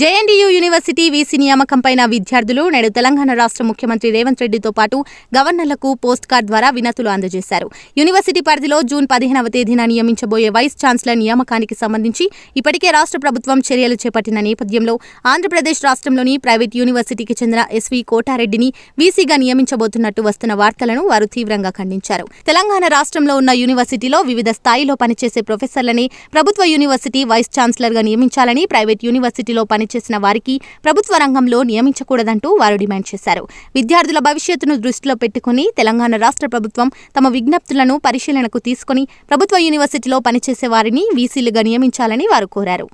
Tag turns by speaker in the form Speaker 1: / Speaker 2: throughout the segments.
Speaker 1: JNTU university VC నియామకంపై విద్యార్థులు నేడు తెలంగాణ రాష్ట్ర ముఖ్యమంత్రి రేవంత్ రెడ్డితో పాటు గవర్నర్లకు పోస్ట్ కార్డ్ ద్వారా వినతులు అందజేశారు. యూనివర్సిటీ పరిధిలో జూన్ పదిహేనవ తేదీన నియమించబోయే వైస్ ఛాన్సలర్ నియామకానికి సంబంధించి ఇప్పటికే రాష్ట్ర ప్రభుత్వం చర్యలు చేపట్టిన నేపథ్యంలో ఆంధ్రప్రదేశ్ రాష్ట్రంలోని ప్రైవేట్ యూనివర్సిటీకి చెందిన ఎస్వి కోటారెడ్డిని వీసీగా నియమించబోతున్నట్టు వస్తున్న వార్తలను వారు తీవ్రంగా ఖండించారు. తెలంగాణ రాష్ట్రంలో ఉన్న యూనివర్సిటీలో వివిధ స్థాయిలో పనిచేసే ప్రొఫెసర్లని ప్రభుత్వ యూనివర్సిటీ వైస్ ఛాన్సలర్గా నియమించాలని ప్రైవేట్ యూనివర్సిటీలో పని పనిచేసిన వారికి ప్రభుత్వ రంగంలో నియమించకూడదంటూ వారు డిమాండ్ చేశారు. విద్యార్థుల భవిష్యత్తును దృష్టిలో పెట్టుకుని తెలంగాణ రాష్ట్ర ప్రభుత్వం తమ విజ్ఞప్తులను పరిశీలనకు తీసుకుని ప్రభుత్వ యూనివర్సిటీలో పనిచేసే వారిని వీసీలుగా నియమించాలని వారు కోరారు.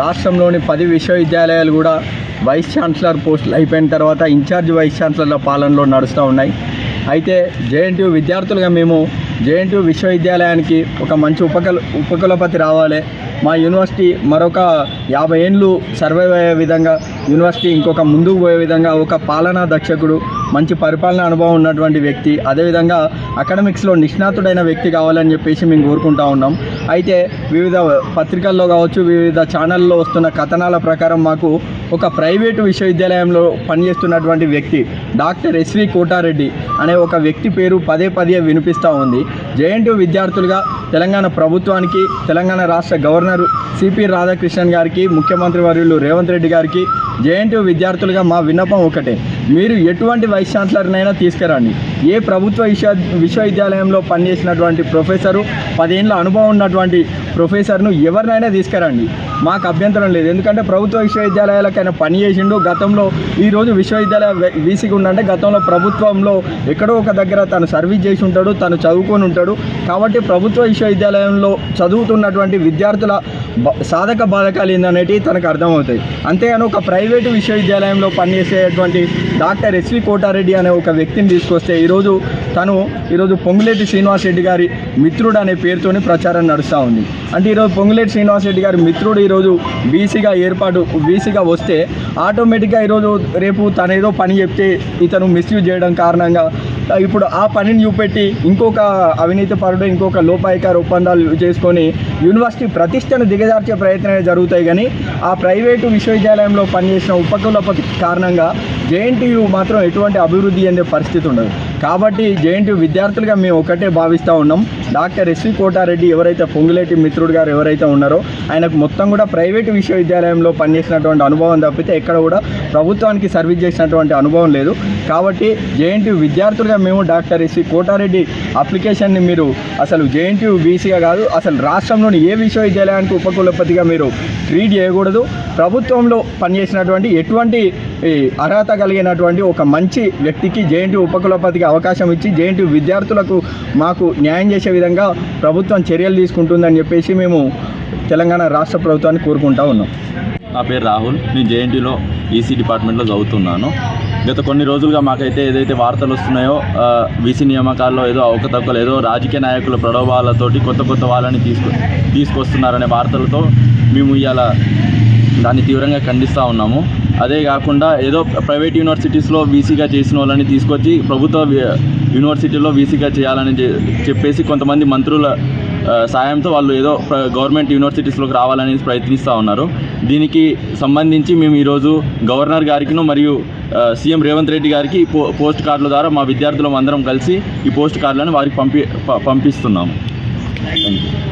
Speaker 2: రాష్ట్రంలోని పది విశ్వవిద్యాలయాలు కూడా వైస్ ఛాన్సలర్ పోస్టులు అయిపోయిన తర్వాత ఇన్ఛార్జ్ వైస్ ఛాన్సలర్ల పాలనలో నడుస్తూ ఉన్నాయి. అయితే జేఎన్టీయూ విద్యార్థులుగా మేము జేఎన్టీయూ విశ్వవిద్యాలయానికి ఒక మంచి ఉపకల ఉపకులపతి రావాలి. మా యూనివర్సిటీ మరొక యాభై ఏండ్లు సర్వైవ్ అయ్యే విధంగా యూనివర్సిటీ ఇంకొక ముందుకు పోయే విధంగా ఒక పాలనా దక్షకుడు మంచి పరిపాలన అనుభవం ఉన్నటువంటి వ్యక్తి అదేవిధంగా అకాడమిక్స్లో నిష్ణాతుడైన వ్యక్తి కావాలని చెప్పేసి మేము కోరుకుంటా ఉన్నాం. అయితే వివిధ పత్రికల్లో కావచ్చు వివిధ ఛానల్లో వస్తున్న కథనాల ప్రకారం మాకు ఒక ప్రైవేటు విశ్వవిద్యాలయంలో పనిచేస్తున్నటువంటి వ్యక్తి డాక్టర్ ఎస్వి కోటారెడ్డి అనే ఒక వ్యక్తి పేరు పదే పదే వినిపిస్తూ ఉంది. జేఎన్టీయూ విద్యార్థులుగా తెలంగాణ ప్రభుత్వానికి తెలంగాణ రాష్ట్ర గవర్నర్ సిపి రాధాకృష్ణన్ గారికి ముఖ్యమంత్రి వర్యులు రేవంత్ రెడ్డి గారికి జేఎన్టీయూ విద్యార్థులుగా మా విన్నపం ఒకటే. మీరు ఎటువంటి వైస్ ఛాన్సలర్నైనా తీసుకురండి. ఏ ప్రభుత్వ విశ్వ విశ్వవిద్యాలయంలో పనిచేసినటువంటి ప్రొఫెసరు పదేళ్ళ అనుభవం ఉన్నటువంటి ప్రొఫెసర్ను ఎవరినైనా తీసుకురండి. మాకు అభ్యంతరం లేదు. ఎందుకంటే ప్రభుత్వ విశ్వవిద్యాలయాలకైనా పని చేసిండు. గతంలో ఈరోజు విశ్వవిద్యాలయ వీసీగా ఉండంటే గతంలో ప్రభుత్వంలో ఎక్కడో ఒక దగ్గర తను సర్వీస్ చేసి ఉంటాడు తను చదువుకొని ఉంటాడు. కాబట్టి ప్రభుత్వ విశ్వవిద్యాలయంలో చదువుతున్నటువంటి విద్యార్థుల సాధక బాధకాలు ఏందనేటివి తనకు అర్థమవుతాయి. అంతేగాని ఒక ప్రైవేటు విశ్వవిద్యాలయంలో పనిచేసేటువంటి డాక్టర్ ఎస్వి కోటారెడ్డి అనే ఒక వ్యక్తిని తీసుకొస్తే ఈరోజు తను ఈరోజు పొంగులేటి శ్రీనివాస్ రెడ్డి గారి మిత్రుడు అనే పేరుతోని ప్రచారం నడుస్తూ ఉంది. అంటే ఈరోజు పొంగులేటి శ్రీనివాస్ రెడ్డి గారి మిత్రుడు ఈరోజు బీసీగా ఏర్పాటు బీసీగా వస్తే ఆటోమేటిక్గా ఈరోజు రేపు తనేదో ఏదో పని చెప్తే ఇతను మిస్యూజ్ చేయడం కారణంగా ఇప్పుడు ఆ పనిని చూపెట్టి ఇంకొక అవినీతి పరుడు ఇంకొక లోపాయికార ఒప్పందాలు చేసుకొని యూనివర్సిటీ ప్రతిష్టను దిగజార్చే ప్రయత్నాలు జరుగుతాయి. కానీ ఆ ప్రైవేటు విశ్వవిద్యాలయంలో పనిచేసిన ఉపకులపతి కారణంగా జేఎన్టీయు మాత్రం ఎటువంటి అభివృద్ధి అందే పరిస్థితి ఉండదు. కాబట్టి జేఎన్టీయు విద్యార్థులుగా మేము ఒకటే భావిస్తూ ఉన్నాం. డాక్టర్ ఎస్వి కోటారెడ్డి ఎవరైతే పొంగులేటి మిత్రుడు గారు ఎవరైతే ఉన్నారో ఆయనకు మొత్తం కూడా ప్రైవేటు విశ్వవిద్యాలయంలో పనిచేసినటువంటి అనుభవం తప్పితే ఎక్కడ కూడా ప్రభుత్వానికి సర్వీస్ చేసినటువంటి అనుభవం లేదు. కాబట్టి జేఎన్టీయూ విద్యార్థులుగా మేము డాక్టర్ ఎస్వి కోటారెడ్డి అప్లికేషన్ని మీరు అసలు జేఎన్టీయూ బీసీగా కాదు అసలు రాష్ట్రంలోని ఏ విశ్వవిద్యాలయానికి ఉపకులపతిగా మీరు ట్రీట్ చేయకూడదు. ప్రభుత్వంలో పనిచేసినటువంటి ఎటువంటి ఈ, అర్హత కలిగినటువంటి ఒక మంచి వ్యక్తికి జేఎన్టీ ఉపకులపతికి అవకాశం ఇచ్చి జేఎన్టీ విద్యార్థులకు మాకు న్యాయం చేసే విధంగా ప్రభుత్వం చర్యలు తీసుకుంటుందని చెప్పేసి మేము తెలంగాణ రాష్ట్ర ప్రభుత్వాన్ని కోరుకుంటా ఉన్నాం.
Speaker 3: నా పేరు రాహుల్. నేను జేఎన్టీలో ఈసీ డిపార్ట్మెంట్లో చదువుతున్నాను. గత కొన్ని రోజులుగా మాకైతే ఏదైతే వార్తలు వస్తున్నాయో వీసీ నియామకాల్లో ఏదో అవకతవకలు ఏదో రాజకీయ నాయకుల ప్రలోభాలతోటి కొత్త కొత్త వాళ్ళని తీసుకు తీసుకొస్తున్నారనే వార్తలతో మేము ఇవాళ దాన్ని తీవ్రంగా ఖండిస్తూ ఉన్నాము. అదే కాకుండా ఏదో ప్రైవేట్ యూనివర్సిటీస్లో వీసీగా చేసిన వాళ్ళని తీసుకొచ్చి ప్రభుత్వ యూనివర్సిటీలో వీసీగా చేయాలని చెప్పేసి కొంతమంది మంత్రుల సాయంతో వాళ్ళు ఏదో గవర్నమెంట్ యూనివర్సిటీస్లోకి రావాలని ప్రయత్నిస్తూ ఉన్నారు. దీనికి సంబంధించి మేము ఈరోజు గవర్నర్ గారికిను మరియు సీఎం రేవంత్ రెడ్డి గారికి పో పోస్ట్ కార్డుల ద్వారా మా విద్యార్థులం అందరం కలిసి ఈ పోస్ట్ కార్డులను వారికి పంపి ప- పంపిస్తున్నాము. Thank you